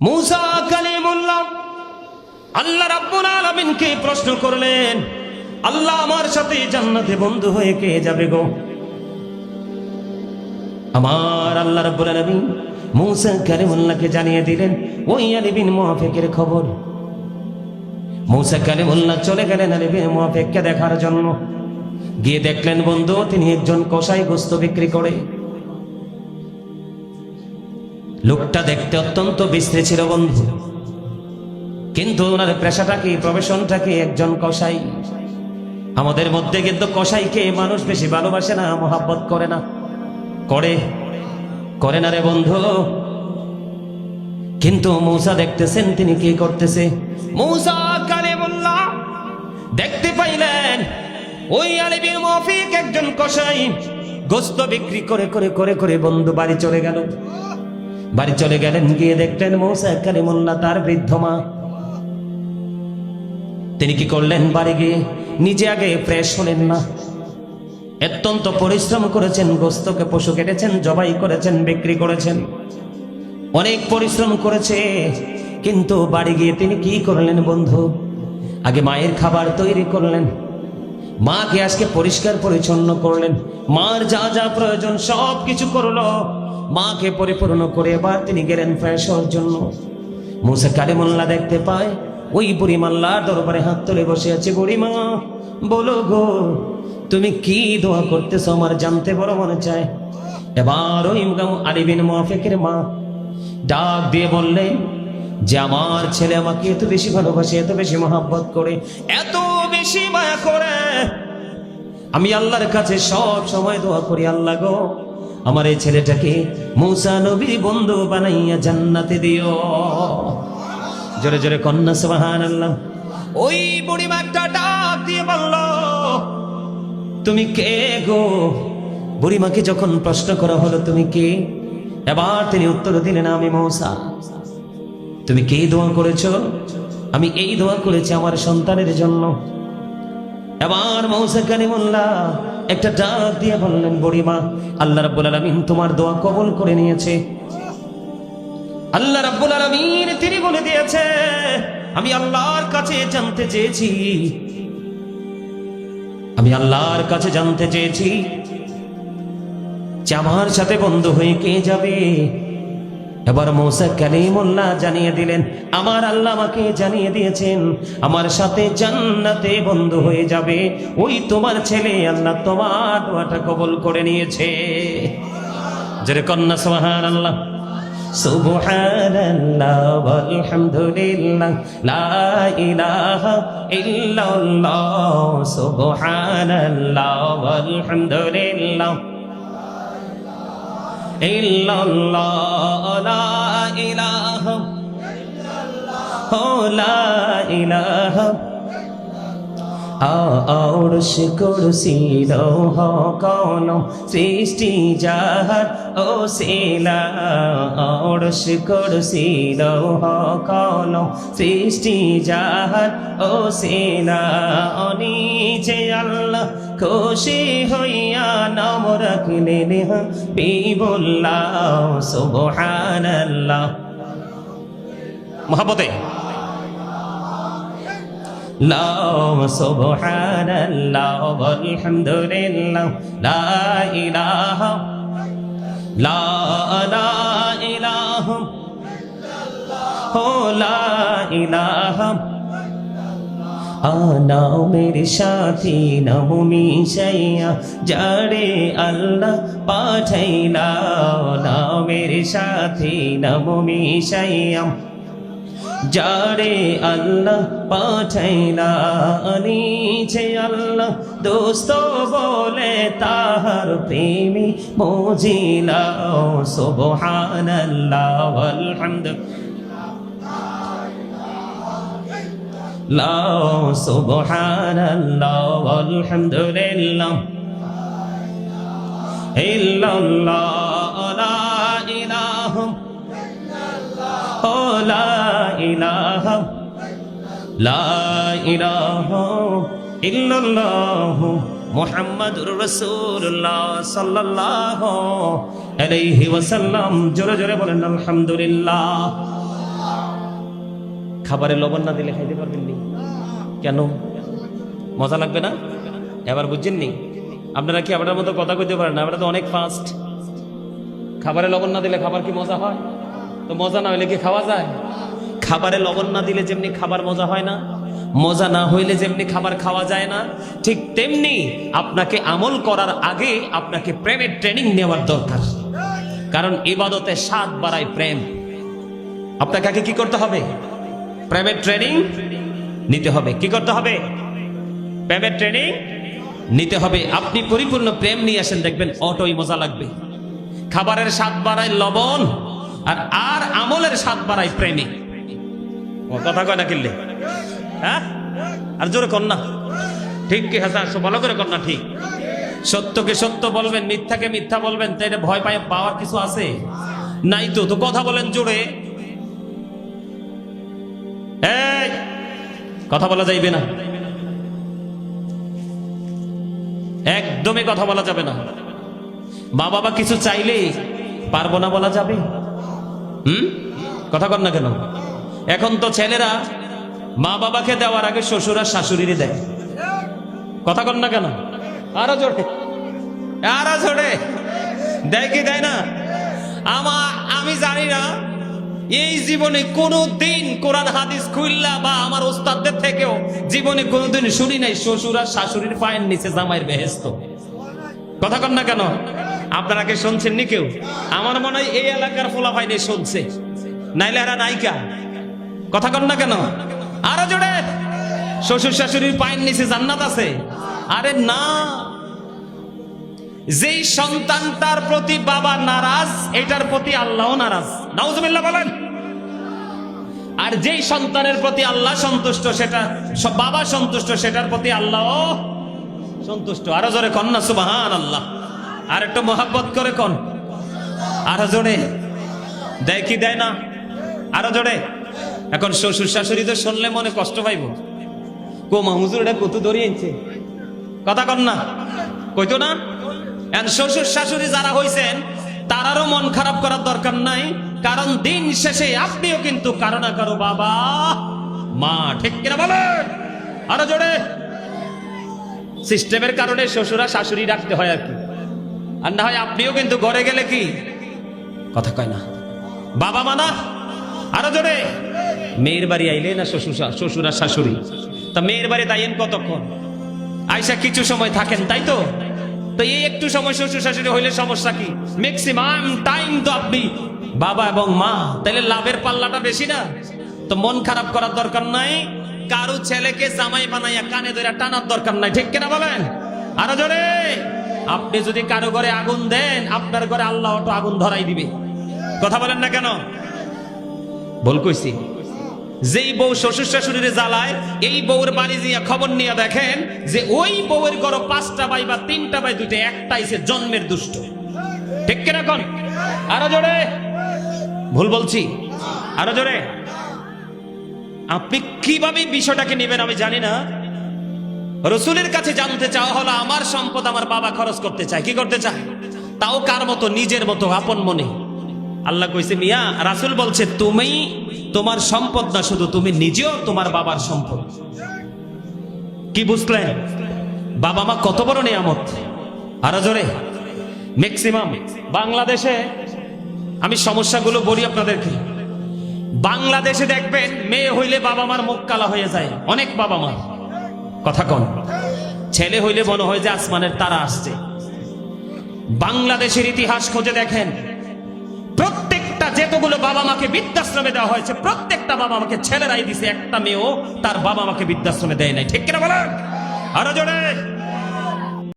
মুসা কালিমুল্লাহ, আল্লাহ রাব্বুল আলামিনকে প্রশ্ন করলেন, আল্লাহ আমার সাথে জান্নাতে বন্ধু হয়ে কে যাবে গো? আমার আল্লাহ রাব্বুল আলামিন মুসা কালিমুল্লাহকে জানিয়ে দিলেন, ওই আলী বিন মুআফিকের খবর। মুসা কালিমুল্লাহ চলে গেলেন আলী বিন মুআফিককে দেখার জন্য। গিয়ে দেখলেন বন্ধু, তিনি একজন কসাই গোস্ত বিক্রি করে। লোকটা দেখতে অত্যন্ত বিশ্রী ছিল বন্ধু। কিন্তু ওনার পেশাটা কি প্রফেশনটা কি একজন কসাই। আমাদের মধ্যে কিন্তু কসাইকে মানুষ বেশি ভালোবাসে না, মোহাব্বত করে না। করে করে না রে বন্ধু। কিন্তু মৌসা দেখতেছেন তিনি কি করতেছে? মৌসা কালে বললাম, দেখতে পাইলেন, ওই আলিবির মফিক একজন কসাই। গোস্ত বিক্রি করে করে করে করে বন্ধু বাড়ি চলে গেল। বাড়ি চলে গেলেন, গিয়ে দেখলেন মৌসা কালিমুল্লাহ তার বৃদ্ধ মা। তিনি কি করলেন বাড়ি গিয়ে? নিজে আগে ফ্রেশ হলেন না। অত্যন্ত পরিশ্রম করেছেন, গোস্তকে পশু কেটেছেন, জবাই করেছেন, বিক্রি করেছেন। অনেক পরিশ্রম করেছে, কিন্তু বাড়ি গিয়ে তিনি কি করলেন বন্ধু? আগে মায়ের খাবার তৈরি করলেন। মাকে আজকে পরিষ্কার পরিচ্ছন্ন করলেন। মার যা যা প্রয়োজন সব কিছু করল। মাকে পরিপূর্ণ করে এবার তিনি গেলেন ফ্রেশ হওয়ার জন্য। মুসা কালিমুল্লাহ দেখতে পায়, ওই বুড়িমাল্লার দরবারে হাত তুলে বসে আছে বুড়িমা বলো গো, তুমি কি দোয়া করতেছো? আমার জানতে বড় মনে চায়। এবার ওই আলিবিন মোয়াফেকের মা ডাক দিয়ে বললেন যে আমার ছেলে আমাকে এত বেশি ভালোবাসে, এত বেশি মহাব্বত করে, এত বেশি মায়া করে। আমি আল্লাহর কাছে সব সময় দোয়া করি, আল্লাহ গো আমার এই ছেলেটাকে মৌসা নবীর বন্ধু বানাইয়া জান্নাতে দিও। জোরে জোরে কন্যা সুবাহান আল্লাহ ওই বুড়ি একটা ডাক দিয়ে বলল, তুমি কে গো? বুড়িমাকে যখন প্রশ্ন করা হলো, তুমি কে? এবার তিনি উত্তর দিলেন, আমি মৌসা। তুমি কে দোয়া করেছ? আমি এই দোয়া করেছি আমার সন্তানের জন্য। এবার মৌসা কালিমুল্লাহ একটা ডাক দিয়ে বললেন, বুড়িমা, আল্লাহ রাব্বুল আলামিন তোমার দোয়া কবুল করে নিয়েছে। আল্লাহ রাব্বুল আলামিন তিনি বলে দিয়েছে, আমি আল্লাহর কাছে জানতে চেয়েছি। আমি আল্লাহর কাছে জানতে চেয়েছি যে আমার সাথে বন্ধু হয়ে কে যাবে? এবার মৌসা কালিমুল্লাহ জানিয়ে দিলেন, আমার আল্লাহ আমাকে জানিয়ে দিয়েছেন, আমার সাথে জান্নাতে বন্ধু হয়ে যাবে। ওই তোমার ছেলে আল্লাহ তোমার দোয়াটা কবুল করে নিয়েছে। জেরে কন্যা সোহান আল্লাহ সুবহানাল্লাহ আউরস কুরসি লৌহ সৃষ্টি যাহার। ও শিলা আউরস কুরসি লৌহ সৃষ্টি যাহার। ও শিলা অনিজে আল্লাহ খুশি হইয়া নাম রাখলেন বিবুল্লাহ সুবহানাল্লাহ। মহাবতে সুবহানাল্লাহ আলহামদুলিল্লাহ লা ইলাহা লা লা ইলাহা লা ইলাহা আনাও মেরে সাথী নাও মিশাইয়া যারে আল্লাহ পাঠাইলা নাও মেরে সাথী নাও মিশাইয়া যারে আল্লাহ পাঠাইলা নিচে আল্লাহ দোস্ত বলে তাহার প্রেমী মজিলা। সুবহানাল্লাহ, আলহামদুলিল্লাহ। সুবহানাল্লাহ, আলহামদুলিল্লাহ। ইল্লাল্লাহ। লা ইলাহা লা ইলাহা ইল্লাল্লাহ মুহাম্মাদুর রাসূলুল্লাহ সাল্লাল্লাহু আলাইহি ওয়াসাল্লাম জোরে জোরে বলেন আলহামদুলিল্লাহ খাবারে লবণ না দিলে খাইতে পারবেন নি কেন মজা লাগবে না এবার বুঝছেননি আপনারা কি আপনার মতো কথা কইতে পারেন না? আমরা তো অনেক ফাস্ট খাবারে লবণ না দিলে খাবার কি মজা হয়? তো মজা না হইলে কি খাওয়া যায়? খাবারে লবণ না দিলে যেমনি খাবার মজা হয় না, মজা না হইলে যেমনি খাবার খাওয়া যায় না, ঠিক তেমনি আপনাকে আমল করার আগে আপনাকে প্রেমের ট্রেনিং নেওয়ার দরকার। কারণ ইবাদতে স্বাদ বাড়ায় প্রেম। আপনাকে আগে কি করতে হবে? প্রেমের ট্রেনিং নিতে হবে। কি করতে হবে? প্রেমের ট্রেনিং নিতে হবে। আপনি পরিপূর্ণ প্রেম নিয়ে আসেন, দেখবেন অটোই মজা লাগবে। খাবারের স্বাদ বাড়ায় লবণ, আর আর আমলের স্বাদ বাড়ায় প্রেমে। কথা কয় না কিনলে হ্যাঁ? আর জোরে কর না। ঠিক কি, হাসান ভালো করে কর না, ঠিক। সত্যকে সত্য বলবেন, মিথ্যাকে মিথ্যা বলবেন, তাই ভয় পায়, পাওয়ার কিছু আছে? নাই তো তো কথা বলেন জোরে। কথা বলা যাইবে না। একদমই কথা বলা যাবে না। মা বাবা কিছু চাইলে পারব না বলা যাবে। হুম? কথা কর না কেন? এখন তো ছেলেরা মা বাবাকে দেওয়ার আগে শ্বশুর আর শাশুড়িরই দেয়। কথা কর না কেন? আরও জোরে। আরও জোরে। দেয় কি দেয় না? আমা, আমি জানি না, এই জীবনে কোনো দিন কোরআন হাদিস খুললা বা আমার ওস্তাদদের থেকেও জীবনে কোনোদিন শুনি নাই শ্বশুর আর শাশুড়ির পায়ের নিচে জামাইয়ের বেহেস্ত কথা কন না কেন? আপনারা কি শুনছেন নি কেউ? আমার মনে হয় এই এলাকার ফোলা ভাইনে শুনছে। নাইলে এরা নায়িকা। কথা কন না কেন? আরও জোরে। শ্বশুর শাশুড়ির পায়ের নিচে জান্নাত আছে। আরে না। যেই সন্তান তার প্রতি বাবা নারাজ, এটার প্রতি আল্লাহ নারাজ। নাউজুবিল্লাহ বলেন। আর যেই সন্তানের প্রতি আল্লাহ সন্তুষ্ট, সেটা বাবা সন্তুষ্ট, সেটার প্রতি আল্লাহ সন্তুষ্ট। আরও জোরে কন না সুবাহান আল্লাহ আর একটু মোহাব্বত করে কন। আরও জোরে। দেয় কি দেয় না? আরও জোরে। এখন শ্বশুর শাশুড়ি তো শুনলে মনে কষ্ট পাইব। কো মাহুজুর এটা কত ধরিয়েছে কথা কন না। কইতো না? এখন শ্বশুর শাশুড়ি যারা হইছেন তারারও মন খারাপ করার দরকার নাই কারণ দিন শেষে আপনিও কিন্তু কারও না কারও বাবা। মা ঠিক কিনা বলেন আরও জোরে। সিস্টেমের কারণে শ্বশুরা শাশুড়ি রাখতে হয় আর কি। আর না হয় আপনিও কিন্তু ঘরে গেলে কি? কথা কয় না। বাবা মানা? আরও জোরে। মেয়ের বাড়ি আইলে না শ্বশুর শ্বশুর আর শাশুড়ি? তা মেয়ের বাড়ি তাইয়েন কতক্ষণ? আইসা কিছু সময় থাকেন, তাই তো? এই একটু সময় শ্বশুর শাশুড়ি হইলে সমস্যা কি? ম্যাক্সিমাম টাইম তো আপনি বাবা এবং মা, তাইলে লাভের পাল্লাটা বেশি না? তো মন খারাপ করার দরকার নাই, কারও ছেলেকে জামাই বানাইয়া কানে ধরে টানার দরকার নাই, ঠিক কিনা বলেন? আরও জোরে! আপনি যদি কারও ঘরে আগুন দেন, আপনার ঘরে আল্লাহ আগুন ধরাই দিবে। কথা বলেন না কেন? ভুল কইছি। যেই বউ শ্বশুর শাশুড়িরে জ্বালায়, এই বউর বাড়ি দিয়ে খবর নিয়ে দেখেন যে ওই বউয়ের ঘর পাঁচটা বাই বা তিনটা বাই দুইটা, একটাই সে জন্মের দুষ্ট। ঠিক কিনা কন? আরও জোরে। ভুল বলছি? আরও জোরে। আপনি কীভাবে বিষয়টাকে নেবেন আমি জানি না। রসুলের কাছে জানতে চাওয়া হলো, আমার সম্পদ আমার বাবা খরচ করতে চায়। কি করতে চায়? তাও কার মতো, নিজের মতো, আপন মনে। আল্লাহ কইছে, মিয়া, রাসুল বলছে তুমি তোমার সম্পদ না, শুধু তুমি নিজেও তোমার বাবার সম্পদ। কি বুঝলেন? বাবা মা কত বড় নিয়ামত। আরও জোরে। ম্যাক্সিমাম বাংলাদেশে, আমি সমস্যাগুলো বলি আপনাদেরকে। বাংলাদেশে দেখবেন, মেয়ে হইলে বাবা মার মুখ কালা হয়ে যায়। অনেক বাবা মা কথা কন। ছেলে হইলে মনে হয় যে আসমানের তারা আসছে। বাংলাদেশের ইতিহাস খুঁজে দেখেন। যেতগুলো বাবা মাকে বৃদ্ধাশ্রমে দেওয়া হয়েছে, প্রত্যেকটা বাবা মাকে ছেলেরাই দিছে, একটা মেয়েও তার বাবা মাকে বৃদ্ধাশ্রমে দেয় নাই। ঠিক কিনা বলেন? আরও জোরে।